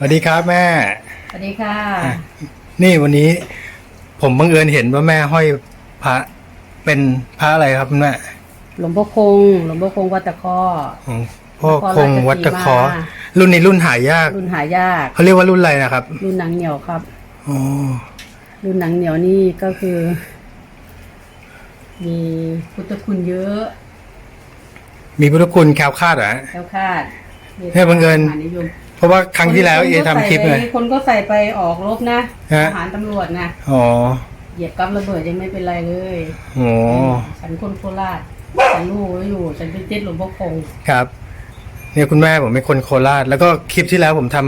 สวัสดีครับแม่ สวัสดีค่ะ นี่วันนี้ ผมบังเอิญเห็นว่าแม่ห้อยพระเป็นพระอะไรครับคุณแม่หลวงพ่อคง หลวงพ่อคงวัดตะเคอของพ่อนครคงวัดตะเคอราชสีมารุ่นนี้รุ่นหายาก รุ่นหายากเขาเรียกว่ารุ่นอะไรนะครับ รุ่นหนังเหนียวครับอ๋อรุ่นหนังเหนียวนี่ก็คือ มีพุทธคุณเยอะ มีพุทธคุณแคล้วคลาดเหรอฮะแคล้วคลาดเฮ้ยบังเอิญมหานิยม เพราะว่าครั้งที่แล้วเอทำคลิปเลย คนก็ใส่ไปออกรบนะฮะ ทหารตำรวจนะอ๋อเหยียบกับระเบิดยังไม่เป็นไรเลยโอ้ฉันคนโคราชฉันรู้ไว้อยู่ ฉันเป็นเจ็ดหลวงพ่อคงครับ เนี่ยคุณแม่ผมเป็นคนโคราช แล้วก็คลิปที่แล้วผมท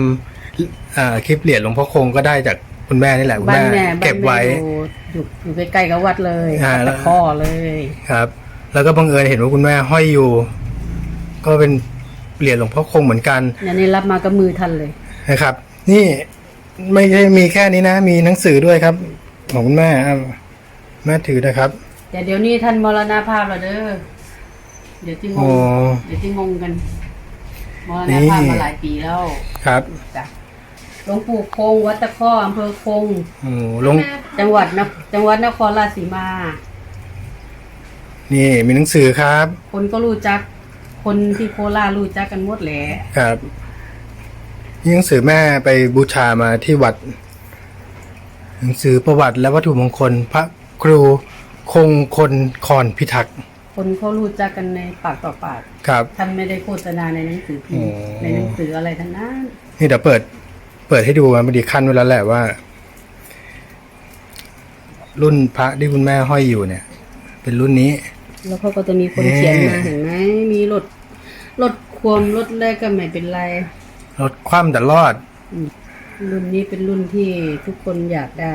ำอ่าคลิปเหรียญหลวงพ่อคงก็ได้จากคุณแม่นี่แหละคุณบ้านแม่แม่บ้านเก็บแม่ไว้อยู่อยู่อยู่ใกล้ๆกับวัดเลยอ่าวัดตะเคอเลย ครับ แล้วก็บังเอิญเห็นว่าคุณแม่ห้อยอยู่ ก็เป็น เหรียญหลวงพ่อคงเหมือนกันเนี่ยนี่รับมากับมือทันเลยนะครับ นี่ไม่ใช่มีแค่นี้นะ มีหนังสือด้วยครับ ของคุณแม่อะแม่ถือนะครับ แต่เดี๋ยวนี้ท่านมรณภาพแล้วเด้อเดี๋ยวจะงโอ้งเดี๋ยวจะงงกันมรณภาพมาหลายปีแล้วครับ จ้ะหลวงปู่คงวัดตะข้ออำเภอคง โอ้ลงจังหวัดนคจังหวัดนครราชสีมา นี่มีหนังสือครับ คนก็รู้จัก คนที่โคราชรู้จักกันหมดแหละครับนี่หนังสือแม่ไปบูชามาที่วัด หนังสือประวัติและวัตถุมงคล พระครูคงคนคอนพิทักษ์ คนเขารู้จักกันในปากต่อปาก ครับ ท่านไม่ได้โฆษณาในหนังสือพิมพ์โอ้ในหนังสืออะไรทั้งนั้น นี่เดี๋ยวเปิด เปิดให้ดูมันพอดีขั้นไว้แล้วแหละว่า รุ่นพระที่คุณแม่ห้อยอยู่เนี่ย เป็นรุ่นนี้ แล้วเขาก็จะมีคนเอ๊ะเขียนมาเห็นไหมมี รถรถความรถแรกก็ไม่เป็นไร รถคว่ำแต่รอด รุ่นนี้เป็นรุ่นที่ทุกคนอยากได้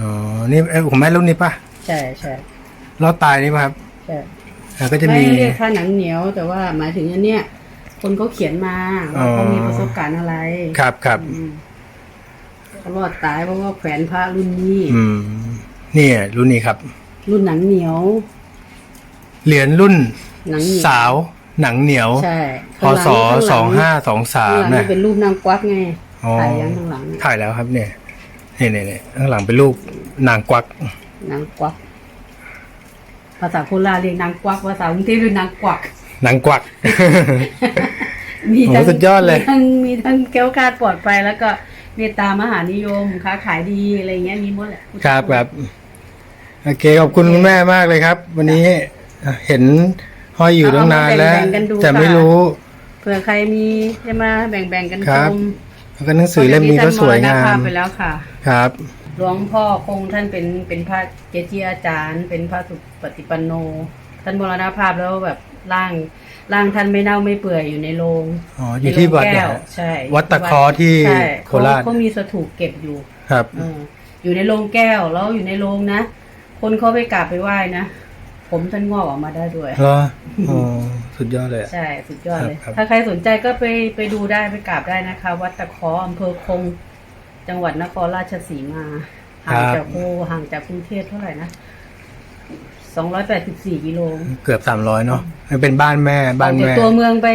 อ๋อ นี่เอ้ยของแม่รุ่นนี้ปะใช่ใช่รอดตายนี่ปะครับใช่อ่าก็จะไม่มี เรียกค่าหนังเหนียว แต่ว่าหมายถึงอันเนี้ยคนเขาเขียนมาว่าเขามีประสบการณ์อะไรครับครับ อืมเขารอดตายเพราะว่าแขวนพระรุ่นนี้ อืมนี่รุ่นนี้ครับ รุ่นหนังเหนียว เหรียญรุ่นหนังเหนียว สาว หนังเหนียวใช่พศสองห้าสองสาข้ามงหลังนะนี่เป็นรูปนางกวักไงอ๋อถ่ายยังข้างหลังถ่ายแล้วครับเนี่ยนี่นี่นี่ข้างหลังเป็นรูปนางกวัก นางกวัก ภาษาโคราชเรียกนางกวักภาษากรุงเทพเรียกนางกวัก นางกวัก มีโอ้ทั้งสุดยอดเลย มีทั้งมีทั้งแก้วคลาดปลอดภัยแล้วก็เมตตามหานิยมค้าขายดีอะไรเงี้ยมีหมดแหละครับครับ โอเคขอบคุณคุณแม่มากเลยครับ วันนี้เห็น ห้อยอยู่ตั้งนานแล้วเอมบ่งๆกันดูแต่ไม่ค่ะรู้เผื่อใครมีจะมาแบ่งๆกันคชรับมแล้วก็หนังสือเล่มนี้ก็สวยงาท่นมรณภมพไปแล้วค่ะ ครับหลวงพ่อคงท่านเป็นเป็นพระเกจิอาจารย์ เป็นพระสุปฏิปันโน ท่านมรณภาพแล้วแบบร่างร่างท่านไม่เน่าไม่เปื่อยอยู่ในโรงอ๋ออยู่ที่วัดในเนี่ยโรงแก้วใช่วัดตะเคอที่ใช่โคราชเขามีสถูปเก็บอยู่ ครับเอออยู่ในโรงแก้วแล้วอยู่ในโรงนะ คนเขาไปกราบไปไหว้นะ ผมท่านงอกออกมาได้ด้วยเหรออ๋อสุดยอดเลยอะ ใช่สุดยอดเลยครับ ถ้าใครสนใจก็ไปไปดูได้ไปกราบได้นะคะ วัดตะเคออำเภอคง จังหวัดนครราชสีมาห่างจากโคห่างจากกรุงเทพเท่าไหร่นะสองร้อยแปดสิบสี่กิโลเกือบสามร้อยเนาะมันเป็นบ้านแม่บ้านออกจากแม่ตัวเมืองไป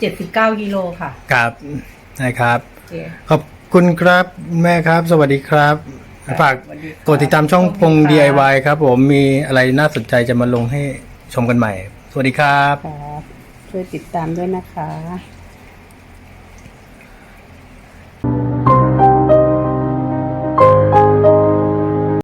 เจ็ดสิบเก้ากิโลค่ะครับนะครับ โอเค ขอบคุณครับแม่ครับ สวัสดีครับครับ ฝากสวัสดีครับกดติดตามช่องพงขอบคุณครับ DIY ครับ ผมมีอะไรน่าสนใจจะมาลงให้ชมกันใหม่ สวัสดีครับ ครับช่วยติดตามด้วยนะคะ